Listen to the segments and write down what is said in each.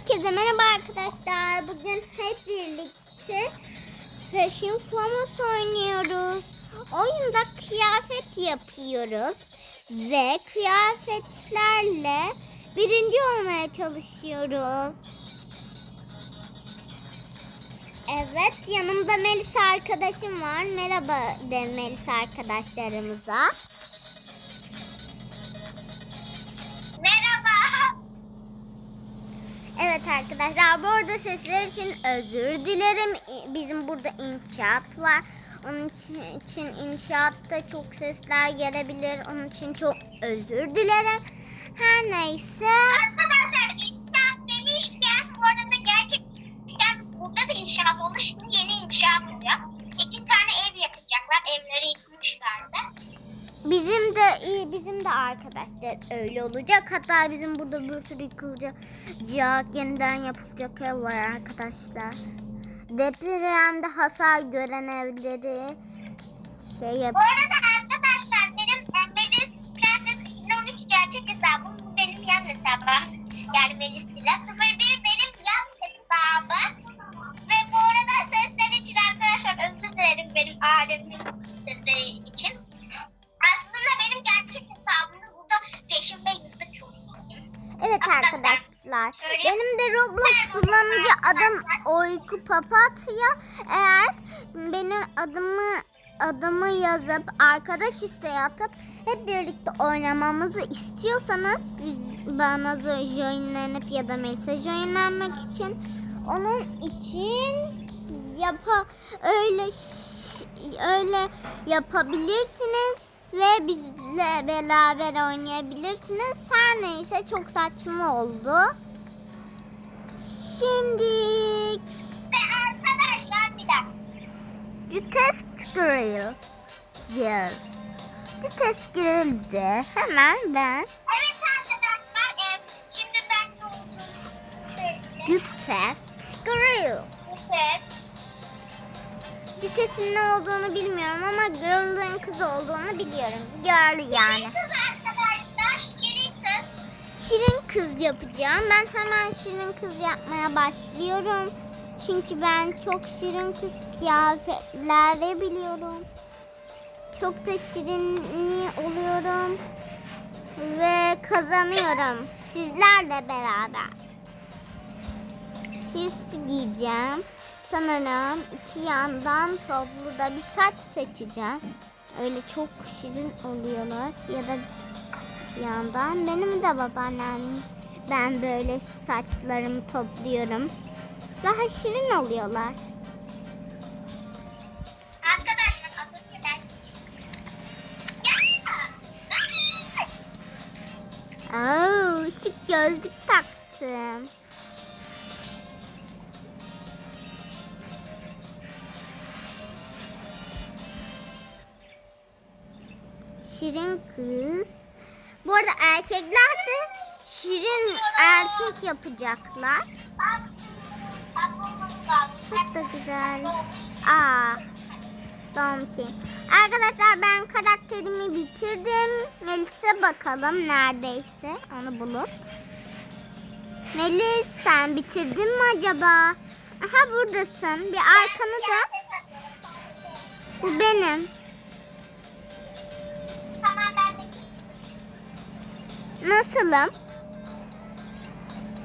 Herkese merhaba arkadaşlar. Bugün hep birlikte Fashion Famous oynuyoruz. Oyunda kıyafet yapıyoruz. Ve kıyafetlerle birinci olmaya çalışıyoruz. Evet yanımda Melisa arkadaşım var. Merhaba de Melisa arkadaşlarımıza. Evet arkadaşlar bu arada sesler için özür dilerim. Bizim burada inşaat var. Onun için, inşaatta çok sesler gelebilir. Onun için çok özür dilerim. Her neyse. Arkadaşlar inşaat demişken bu arada gerçekten burada da inşaat oluyor. Şimdi yeni inşaat oluyor. İki tane ev yapacaklar. Evleri yıkmışlardı. Bizim de iyi, bizim de arkadaşlar öyle olacak. Hatta bizim burada bir sürü yıkılacak, yeniden yapılacak ev var arkadaşlar. Depremde hasar gören evleri şey yap. Bu arada arkadaşlar benim Melis Prenses 2013 gerçek hesabım. Benim yan hesabım. Yani Melis ile 01 benim yan hesabım. Ve bu arada sesler için arkadaşlar özür dilerim benim ailemin arkadaşlar. Benim de Roblox kullanıcı adım Oyku Papatya. Eğer benim adımı adımı yazıp arkadaş isteği atıp hep birlikte oynamamızı istiyorsanız bana zo- joinlenip ya da mesaj joinlenmek için onun için yapa öyle öyle yapabilirsiniz ve bizle beraber oynayabilirsiniz. Her neyse çok saçma oldu. Şimdi Ve arkadaşlar bir dakika. The test grill. Grill. The test grill'de hemen ben Evet arkadaşlar e, şimdi ben ne olduğunu The söyleyeyim. test grill. Cütesinin ne olduğunu bilmiyorum ama girl'ın kız olduğunu biliyorum. Girl Şirin yani. kız arkadaşlar. Şirin kız. Şirin kız yapacağım. Ben hemen şirin kız yapmaya başlıyorum. Çünkü ben çok şirin kız kıyafetleri biliyorum. Çok da şirinli oluyorum. Ve kazanıyorum. Sizlerle beraber. Şist giyeceğim. Sanırım iki yandan toplu da bir saç seçeceğim. Öyle çok şirin oluyorlar. Ya da yandan benim de babaannem ben böyle saçlarımı topluyorum. Daha şirin oluyorlar. Oo, şık gözlük taktım. Şirin kız. Bu arada erkekler de şirin erkek yapacaklar. Çok da güzel. Aa, doğum Arkadaşlar ben karakterimi bitirdim. Melis'e bakalım neredeyse onu bulup. Melis sen bitirdin mi acaba? Aha buradasın. Bir arkanı da. Bu benim. Nasılım?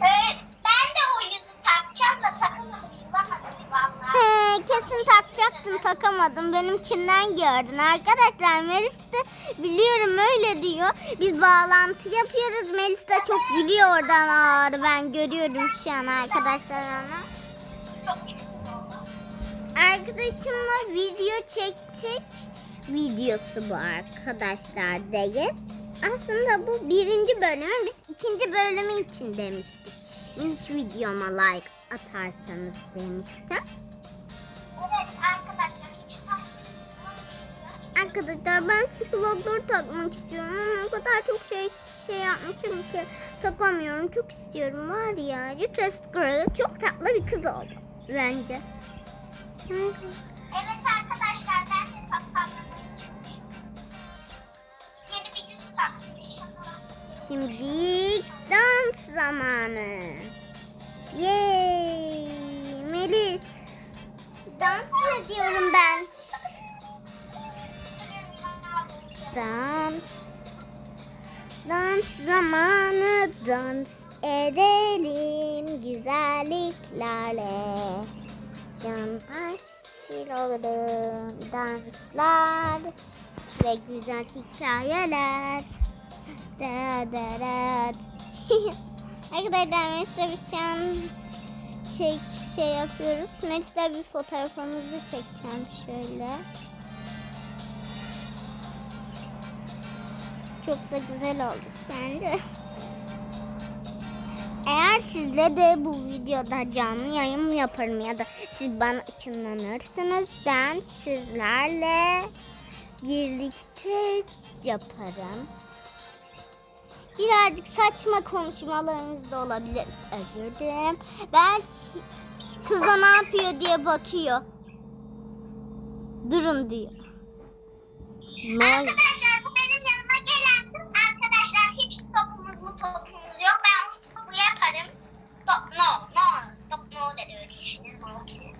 Ee, ben de o yüzü takacağım da takamadım, bulamadım vallahi. He, kesin takacaktın takamadım. Benimkinden gördün. Arkadaşlar Melis de biliyorum öyle diyor. Biz bağlantı yapıyoruz. Melis de çok gülüyor oradan. Aa, ben görüyorum şu an arkadaşlar onu. Çok oldu. Arkadaşımla video çektik. Videosu bu arkadaşlar değil. Aslında bu birinci bölümü biz ikinci bölümü için demiştik. Hiç videoma like atarsanız demiştim. Evet arkadaşlar hiç. Arkadaşlar ben şu kulakları takmak istiyorum ama o kadar çok şey şey yapmışım ki takamıyorum. Çok istiyorum var ya. Jutas Girl çok tatlı bir kız oldu bence. Evet arkadaşlar Şimdi dans zamanı. Yay! Melis. Dans ediyorum ben. Dans. Dans zamanı dans edelim güzelliklerle. Canlar şir olurum danslar ve güzel hikayeler. Da da da. Arkadaşlar Melis'le biz şu an çek şey yapıyoruz. Melis'le bir fotoğrafımızı çekeceğim şöyle. Çok da güzel olduk bence. Eğer sizle de bu videoda canlı yayın yaparım ya da siz bana ışınlanırsınız ben sizlerle birlikte yaparım. Birazcık saçma konuşmalarımız da olabilir. Özür dilerim. Belki kıza ne yapıyor diye bakıyor. Durun diyor. Arkadaşlar bu benim yanıma gelen kız. Arkadaşlar hiç stopumuz mu topumuz yok. Ben o stopu yaparım. Stop no no stop no dedi öyle düşünün. No kesin.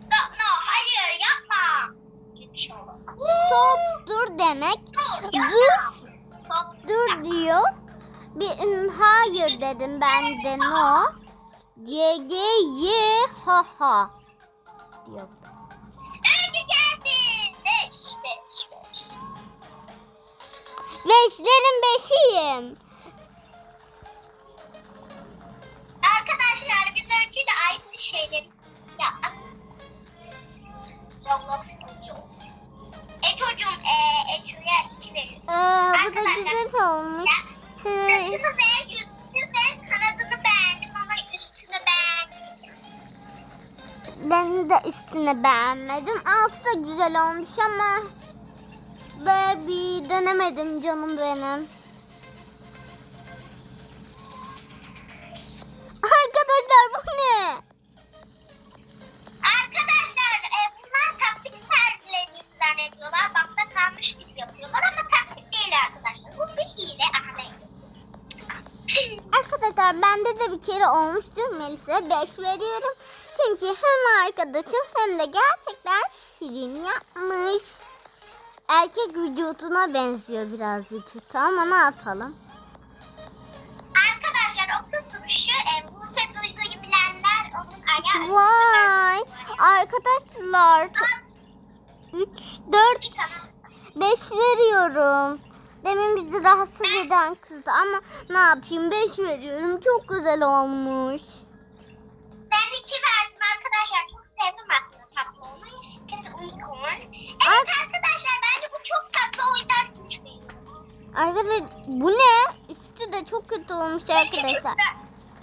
Stop no hayır yapma. Gibi bir şey oldu. Stop dur demek. Dur Dur. yapma. Stop. Dur diyor. Bir ım, hayır dedim ben de no. Ye ge ye ha ha diyor. Öykü geldin. Beş beş beş. Beşlerin beşiyim. Arkadaşlar biz öyküyle aynı şeyleri yapmaz. Roblox çocuğu. Eco'cum e, Eco'ya iki verin. Ee, bu da güzel olmuş. Ve yüzünü ve Ben de üstüne beğenmedim. Altı da güzel olmuş ama baby denemedim canım benim. Arkadaşlar bu ne? Arkadaşlar e, bunlar taktik sergilediğini zannediyorlar. Bakta kalmış gibi yapıyorlar ama taktik değil arkadaşlar. Bu bir hile. Neydi? Arkadaşlar bende de bir kere olmuştu. Melis'e 5 veriyorum. Çünkü hem arkadaşım hem de gerçekten şirin yapmış. Erkek vücuduna benziyor biraz vücutu ama ne yapalım? Arkadaşlar o kız duruşu e, Buse Duygu'yu bilenler onun ayağı. Vay arkadaşlar 3 4 Çıkamaz. 5 veriyorum. Demin bizi rahatsız eden kızdı ama ne yapayım 5 veriyorum. Çok güzel olmuş. Arkadaşlar. Çok sevdim aslında tatlı olmayı. Kötü unicorn. Evet Ay- arkadaşlar bence bu çok tatlı o yüzden 3 veriyorum. Arkadaşlar bu ne? Üstü de çok kötü olmuş arkadaşlar.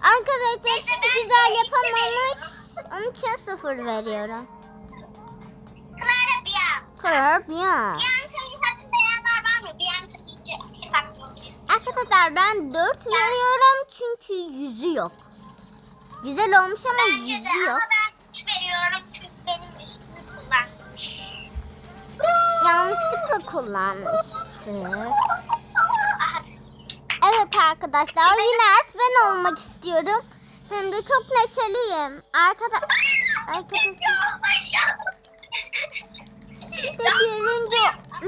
Arkadaşlar ben güzel de yapamamış. Onun için sıfır veriyorum. Clara hep aklıma birisi. Arkadaşlar ben 4 veriyorum çünkü yüzü yok. Güzel olmuş ama Bence de yüzü yok. ama ben 3 veriyorum çünkü benim üstümü kullanmış. Yanlışlıkla kullanmıştı. Evet arkadaşlar Winners ben olmak istiyorum. Hem de çok neşeliyim. Arkada arkadaşlar de birinci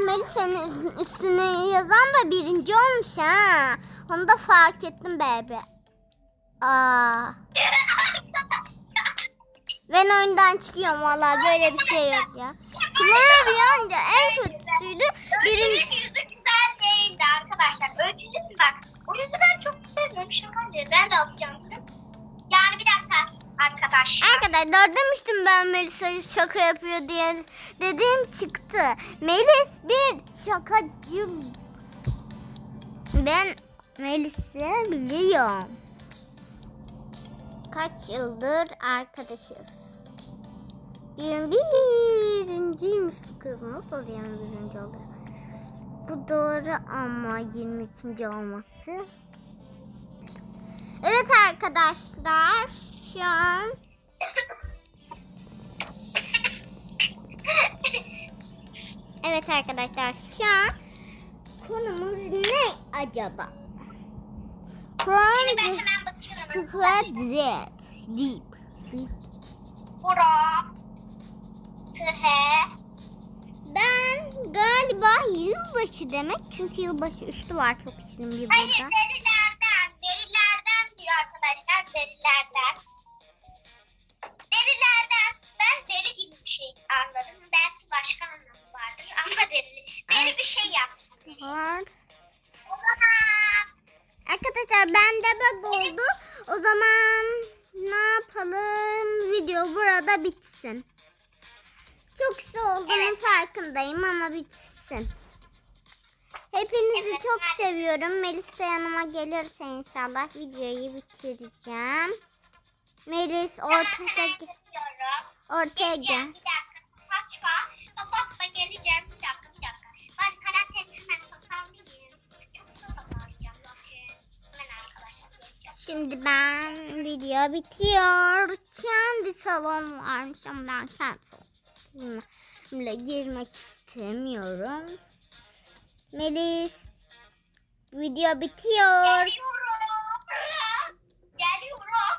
Melisa'nın üstüne yazan da birinci olmuş ha. Onu da fark ettim bebe. Aa. Ben oyundan çıkıyorum valla böyle bir şey yok ya. Clara bir anca en kötüsüydü. Birinci yüzü güzel değildi arkadaşlar. Öykünün bak? O yüzü ben çok sevmiyorum. Şaka diyor. Ben de alacağım. Yani bir dakika arkadaşlar. Arkadaşlar demiştim ben Melisa'yı şaka yapıyor diye. Dediğim çıktı. Melis bir şakacı. Ben Melis'i biliyorum. Kaç yıldır arkadaşız. 21. bu kız nasıl 21. oluyor? Bu doğru ama 22. olması. Evet arkadaşlar şu an Evet arkadaşlar şu an konumuz ne acaba? Kur'an Squad Zip. Deep. Bura. Tıhe. Ben galiba yılbaşı demek. Çünkü yılbaşı üstü var çok içlim bir Hayır burada. derilerden. Yapalım? Video burada bitsin. Çok kısa olduğunun Evet. farkındayım ama bitsin. Hepinizi Evet, çok ben- seviyorum. Melis de yanıma gelirse inşallah videoyu bitireceğim. Melis ortaya, gidiyorum. ortaya gel. bir dakika. Kapatma. Kapatma geleceğim bir dakika bir dakika. Ben karakterimi hemen tasarlayayım. Çok kısa tasarlayacağım zaten. Hemen arkadaşlar geleceğim. Şimdi ben video bitiyor. Kendi salon varmış ama ben kendi girmek istemiyorum. Melis video bitiyor. Geliyorum. Geliyorum.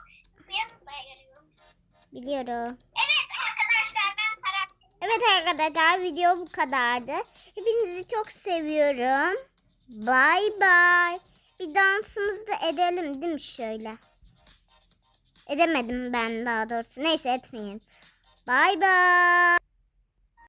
Biliyorum. Evet arkadaşlar ben karakterimi Evet arkadaşlar video bu kadardı. Hepinizi çok seviyorum. Bay bay. Bir dansımızı da edelim değil mi şöyle? Edemedim ben daha doğrusu. Neyse etmeyin. Bay bay.